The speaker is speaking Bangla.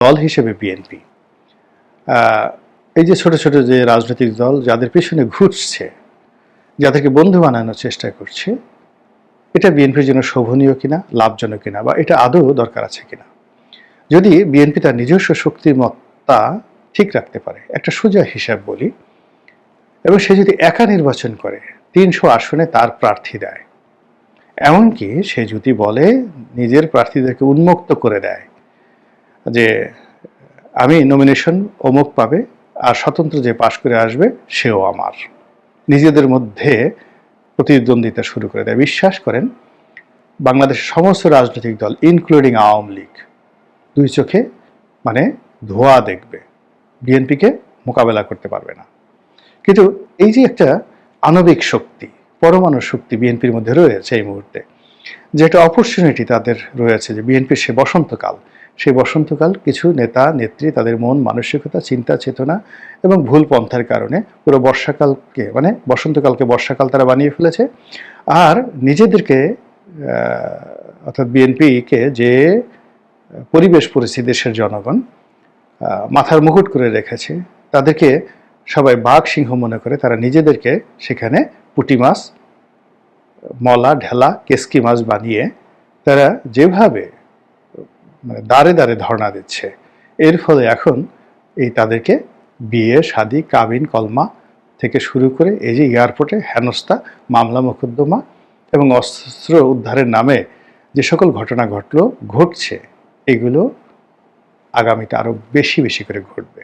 দল হিসেবে বিএনপি। এই যে ছোট ছোট যে রাজনৈতিক দল যাদের পেছনে ঘুরছে, যাদেরকে বন্ধু বানানোর চেষ্টা করছে, এটা বিএনপির জন্য শোভনীয় কিনা, লাভজনক কিনা, বা এটা আদৌ দরকার আছে কিনা? যদি বিএনপি তার নিজস্ব শক্তির মত্তা ঠিক রাখতে পারে, একটা সোজা হিসাব বলি, এবং সে যদি একা নির্বাচন করে, তিনশো আসনে তার প্রার্থী দেয়, এমনকি সে যদি বলে নিজের প্রার্থীদেরকে উন্মুক্ত করে দেয় যে আমি নমিনেশন অমুক পাবে আর স্বতন্ত্র যে পাশ করে আসবে সেও আমার। নিজেদের মধ্যে প্রতিদ্বন্দ্বিতা শুরু করে দেয়। বিশ্বাস করেন, বাংলাদেশের সমস্ত রাজনৈতিক দল ইনক্লুডিং আওয়ামী লীগ, দুই চোখে মানে ধোয়া দেখবে। বিএনপিকে মোকাবেলা করতে পারবে না। কিন্তু এই যে একটা আণবিক শক্তি, পরমাণু শক্তি বিএনপির মধ্যে রয়েছে এই মুহূর্তে, যে একটা অপরচুনিটি তাদের রয়েছে যে বিএনপির সে বসন্তকাল সেই বসন্তকাল কিছু নেতা, নেত্রী তাদের মন, মানসিকতা, চিন্তা, চেতনা এবং ভুল পন্থার কারণে পুরো বর্ষাকালকে মানে বসন্তকালকে বর্ষাকাল তারা বানিয়ে ফেলেছে। আর নিজেদেরকে অর্থাৎ বিএনপিকে যে পরিবেশ পরিস্থিতি দেশের জনগণ মাথার মুকুট করে রেখেছে, তাদেরকে সবাই বাঘ সিংহ মনে করে তারা নিজেদেরকে সেখানে পুঁটি মাছ, মলা, ঢেলা, কেসকি মাছ বানিয়ে তারা যেভাবে মানে দাঁড়ে দাঁড়ে ধর্ণা দিচ্ছে। এর ফলে এখন এই তাদেরকে বিয়ে, শাদি, কাবিন, কলমা থেকে শুরু করে এই যে এয়ারপোর্টে হেনস্থা, মামলা, মোকদ্দমা এবং অস্ত্র উদ্ধারের নামে যে সকল ঘটনা ঘটল, ঘটছে, এগুলো আগামীতে আরও বেশি বেশি করে ঘটবে।